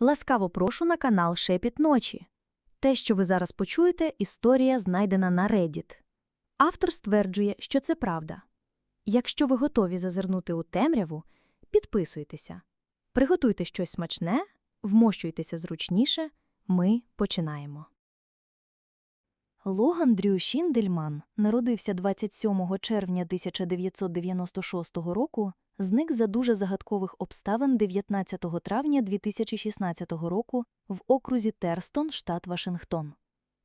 Ласкаво прошу на канал Шепіт ночі. Те, що ви зараз почуєте, історія знайдена на Reddit. Автор стверджує, що це правда. Якщо ви готові зазирнути у темряву, підписуйтеся. Приготуйте щось смачне, вмощуйтеся зручніше. Ми починаємо. Логан Дрю Шіндельман народився 27 червня 1996 року, зник за дуже загадкових обставин 19 травня 2016 року в окрузі Терстон, штат Вашингтон.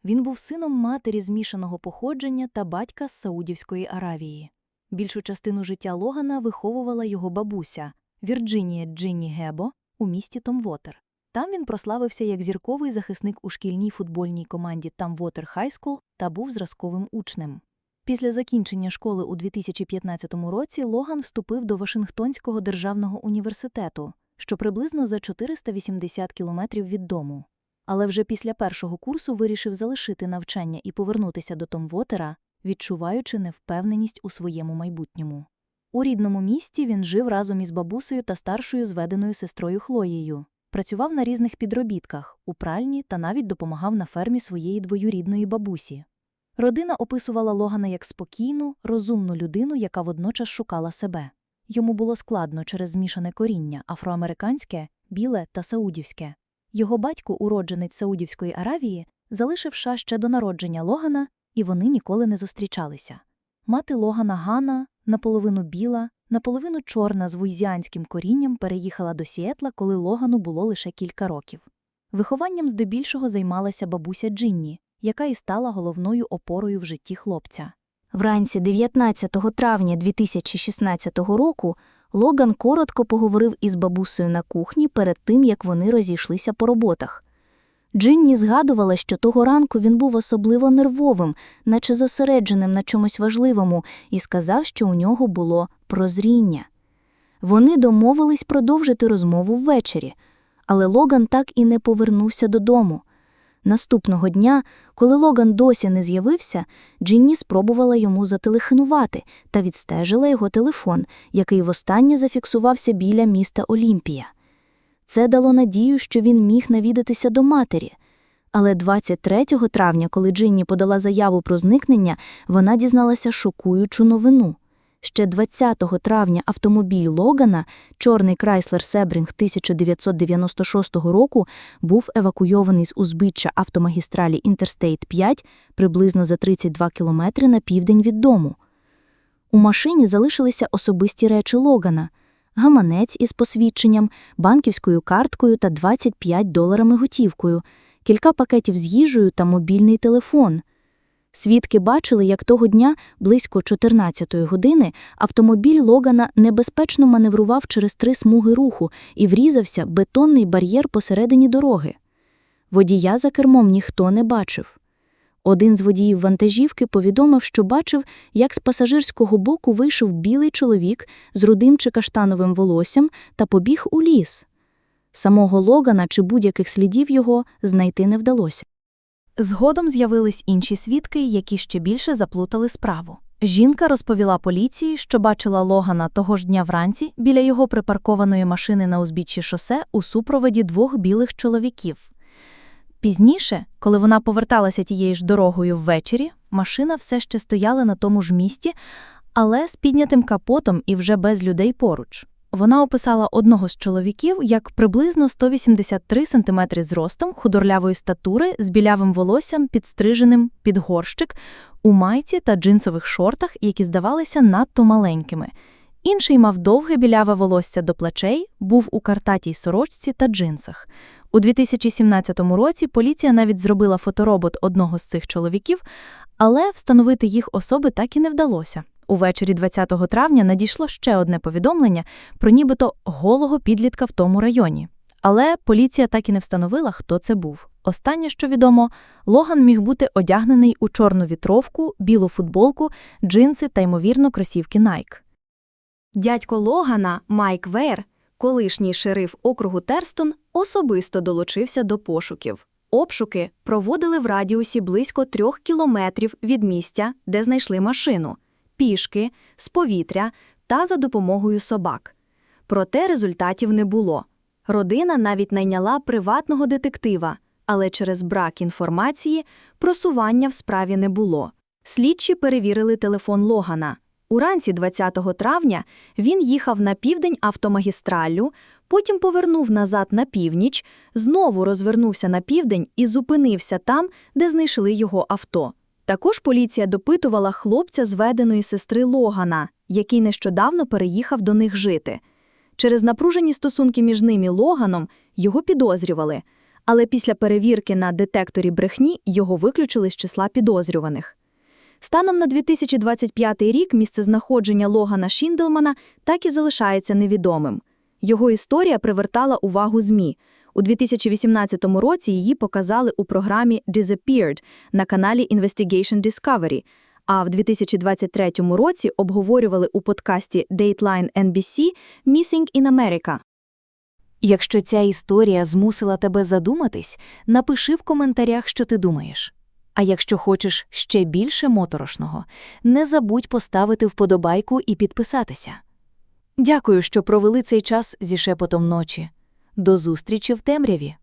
Він був сином матері змішаного походження та батька з Саудівської Аравії. Більшу частину життя Логана виховувала його бабуся Вірджинія Джинні Гебо у місті Томвотер. Там він прославився як зірковий захисник у шкільній футбольній команді Тамвотер Хайскул та був зразковим учнем. Після закінчення школи у 2015 році Логан вступив до Вашингтонського державного університету, що приблизно за 480 кілометрів від дому. Але вже після першого курсу вирішив залишити навчання і повернутися до Томвотера, відчуваючи невпевненість у своєму майбутньому. У рідному місті він жив разом із бабусею та старшою зведеною сестрою Хлоєю. Працював на різних підробітках, у пральні та навіть допомагав на фермі своєї двоюрідної бабусі. Родина описувала Логана як спокійну, розумну людину, яка водночас шукала себе. Йому було складно через змішане коріння афроамериканське, біле та саудівське. Його батько, уродженець Саудівської Аравії, залишив США ще до народження Логана, і вони ніколи не зустрічалися. Мати Логана Гана, наполовину біла, наполовину чорна з вуйзіанським корінням переїхала до Сіетла, коли Логану було лише кілька років. Вихованням здебільшого займалася бабуся Джинні, яка і стала головною опорою в житті хлопця. Вранці 19 травня 2016 року Логан коротко поговорив із бабусею на кухні перед тим, як вони розійшлися по роботах. Джинні згадувала, що того ранку він був особливо нервовим, наче зосередженим на чомусь важливому, і сказав, що у нього було прозріння. Вони домовились продовжити розмову ввечері, але Логан так і не повернувся додому. Наступного дня, коли Логан досі не з'явився, Джинні спробувала йому зателефонувати та відстежила його телефон, який востаннє зафіксувався біля міста Олімпія. Це дало надію, що він міг навідатися до матері. Але 23 травня, коли Джинні подала заяву про зникнення, вона дізналася шокуючу новину. Ще 20 травня автомобіль Логана, чорний Крайслер Себрінг 1996 року, був евакуйований з узбіччя автомагістралі Інтерстейт 5 приблизно за 32 кілометри на південь від дому. У машині залишилися особисті речі Логана – гаманець із посвідченням, банківською карткою та 25 доларами готівкою, кілька пакетів з їжею та мобільний телефон. Свідки бачили, як того дня, близько 14-ї години, автомобіль Логана небезпечно маневрував через три смуги руху і врізався бетонний бар'єр посередині дороги. Водія за кермом ніхто не бачив. Один з водіїв вантажівки повідомив, що бачив, як з пасажирського боку вийшов білий чоловік з рудим чи каштановим волоссям та побіг у ліс. Самого Логана чи будь-яких слідів його знайти не вдалося. Згодом з'явились інші свідки, які ще більше заплутали справу. Жінка розповіла поліції, що бачила Логана того ж дня вранці біля його припаркованої машини на узбіччі шосе у супроводі двох білих чоловіків. Пізніше, коли вона поверталася тією ж дорогою ввечері, машина все ще стояла на тому ж місці, але з піднятим капотом і вже без людей поруч. Вона описала одного з чоловіків як приблизно 183 см зростом, худорлявої статури, з білявим волоссям, підстриженим під горщик, у майці та джинсових шортах, які здавалися надто маленькими. Інший мав довге біляве волосся до плечей, був у картатій сорочці та джинсах. У 2017 році поліція навіть зробила фоторобот одного з цих чоловіків, але встановити їх особи так і не вдалося. Увечері 20 травня надійшло ще одне повідомлення про нібито голого підлітка в тому районі. Але поліція так і не встановила, хто це був. Останнє, що відомо, Логан міг бути одягнений у чорну вітровку, білу футболку, джинси та, ймовірно, кросівки Nike. Дядько Логана, Майк Вейр, колишній шериф округу Терстон, особисто долучився до пошуків. Обшуки проводили в радіусі близько трьох кілометрів від місця, де знайшли машину пішки, з повітря та за допомогою собак. Проте результатів не було. Родина навіть найняла приватного детектива, але через брак інформації просування в справі не було. Слідчі перевірили телефон Логана. Уранці 20 травня він їхав на південь автомагістраллю, потім повернув назад на північ, знову розвернувся на південь і зупинився там, де знайшли його авто. Також поліція допитувала хлопця зведеної сестри Логана, який нещодавно переїхав до них жити. Через напружені стосунки між ним і Логаном його підозрювали, але після перевірки на детекторі брехні його виключили з числа підозрюваних. Станом на 2025 рік місцезнаходження Логана Шінделмана так і залишається невідомим. Його історія привертала увагу ЗМІ. У 2018 році її показали у програмі Disappeared на каналі Investigation Discovery, а в 2023 році обговорювали у подкасті Dateline NBC Missing in America. Якщо ця історія змусила тебе задуматись, напиши в коментарях, що ти думаєш. А якщо хочеш ще більше моторошного, не забудь поставити вподобайку і підписатися. Дякую, що провели цей час зі шепотом ночі. До зустрічі в темряві!